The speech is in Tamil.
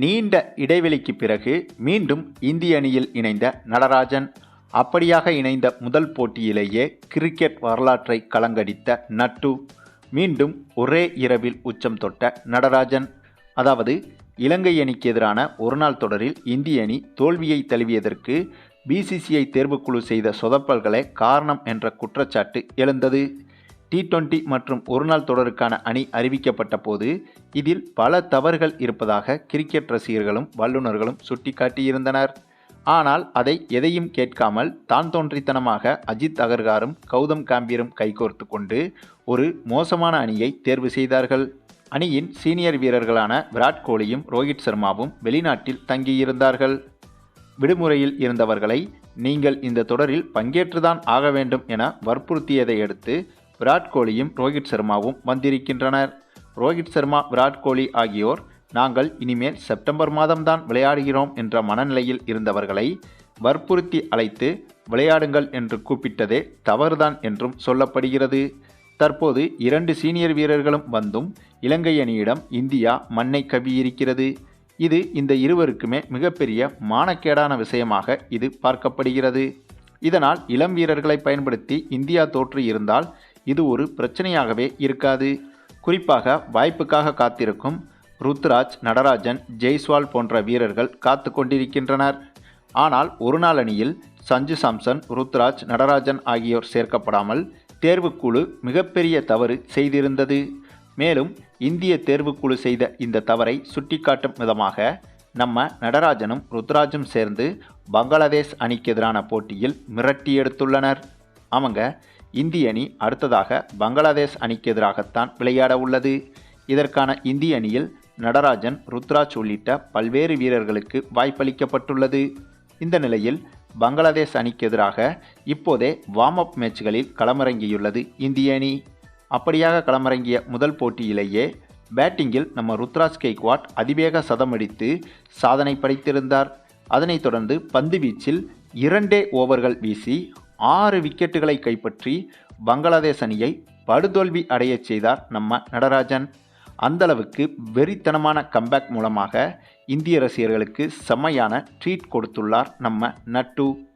நீண்ட இடைவெளிக்கு பிறகு மீண்டும் இந்திய அணியில் இணைந்த நடராஜன். அப்படியாக இணைந்த முதல் போட்டியிலேயே கிரிக்கெட் வரலாற்றை கலங்கடித்த நட்டு. மீண்டும் ஒரே இரவில் உச்சம் தொட்ட நடராஜன். அதாவது இலங்கை அணிக்கு எதிரான ஒருநாள் தொடரில் இந்திய அணி தோல்வியை தழுவியதற்கு பிசிசிஐ தேர்வுக்குழு செய்த சொதப்பல்களே காரணம் என்ற குற்றச்சாட்டு எழுந்தது. டி டுவெண்ட்டி மற்றும் ஒருநாள் தொடருக்கான அணி அறிவிக்கப்பட்ட போது இதில் பல தவறுகள் இருப்பதாக கிரிக்கெட் ரசிகர்களும் வல்லுநர்களும் சுட்டிக்காட்டியிருந்தனர். ஆனால் அதை எதையும் கேட்காமல் தான் தோன்றித்தனமாக அஜித் அகர்காரும் கௌதம் காம்பீரும் கைகோர்த்து கொண்டு ஒரு மோசமான அணியை தேர்வு செய்தார்கள். அணியின் சீனியர் வீரர்களான விராட் கோலியும் ரோஹித் சர்மாவும் வெளிநாட்டில் தங்கியிருந்தார்கள். விடுமுறையில் இருந்தவர்களை நீங்கள் இந்த தொடரில் பங்கேற்றுதான் ஆக வேண்டும் என வற்புறுத்தியதை அடுத்து விராட் கோலியும் ரோஹித் சர்மாவும் வந்திருக்கின்றனர். ரோஹித் சர்மா விராட் கோலி ஆகியோர் நாங்கள் இனிமேல் செப்டம்பர் மாதம்தான் விளையாடுகிறோம் என்ற மனநிலையில் இருந்தவர்களை வற்புறுத்தி அழைத்து விளையாடுங்கள் என்று கூப்பிட்டதே தவறுதான் என்றும் சொல்லப்படுகிறது. தற்போது இரண்டு சீனியர் வீரர்களும் வந்தும் இலங்கை அணியிடம் இந்தியா மண்ணை கவியிருக்கிறது இது இந்த இருவருக்குமே மிகப்பெரிய மானக்கேடான விஷயமாக இது பார்க்கப்படுகிறது. இதனால் இளம் வீரர்களை பயன்படுத்தி இந்தியா தோற்று இருந்தால் இது ஒரு பிரச்சனையாகவே இருக்காது. குறிப்பாக வாய்ப்புக்காக காத்திருக்கும் ருத்ராஜ் நடராஜன் ஜெய்ஸ்வால் போன்ற வீரர்கள் காத்து கொண்டிருக்கின்றனர். ஆனால் ஒருநாள் அணியில் சஞ்சு சாம்சன் ருத்ராஜ் நடராஜன் ஆகியோர் சேர்க்கப்படாமல் தேர்வுக்குழு மிகப்பெரிய தவறு செய்திருந்தது. மேலும் இந்திய தேர்வுக்குழு செய்த இந்த தவறை சுட்டிக்காட்டும் விதமாக நம்ம நடராஜனும் ருத்ராஜும் சேர்ந்து பங்களாதேஷ் அணிக்கு எதிரான போட்டியில் மிரட்டி எடுத்துள்ளனர் அவங்க இந்திய அணி அடுத்ததாக பங்களாதேஷ் அணிக்கு எதிராகத்தான் விளையாட உள்ளது. இதற்கான இந்திய அணியில் நடராஜன் ருத்ராஜ் உள்ளிட்ட பல்வேறு வீரர்களுக்கு வாய்ப்பளிக்கப்பட்டுள்ளது. இந்த நிலையில் பங்களாதேஷ் அணிக்கு எதிராக இப்போதே வார்ம் அப் மேட்ச்களில் களமிறங்கியுள்ளது இந்திய அணி. அப்படியாக களமிறங்கிய முதல் போட்டியிலேயே பேட்டிங்கில் நம்ம ருத்ராஜ் கெய்க்வாட் அதிவேக சதமடித்து சாதனை படைத்திருந்தார். அதனைத் தொடர்ந்து பந்து வீச்சில் இரண்டே ஓவர்கள் வீசி ஆறு விக்கெட்டுகளை கைப்பற்றி பங்களாதேஷ் அணியை படுதோல்வி அடையச் செய்தார் நம்ம நடராஜன். அந்தளவுக்கு வெறித்தனமான கம்பேக் மூலமாக இந்திய ரசிகர்களுக்கு செம்மையான ட்ரீட் கொடுத்துள்ளார் நம்ம நட்டு.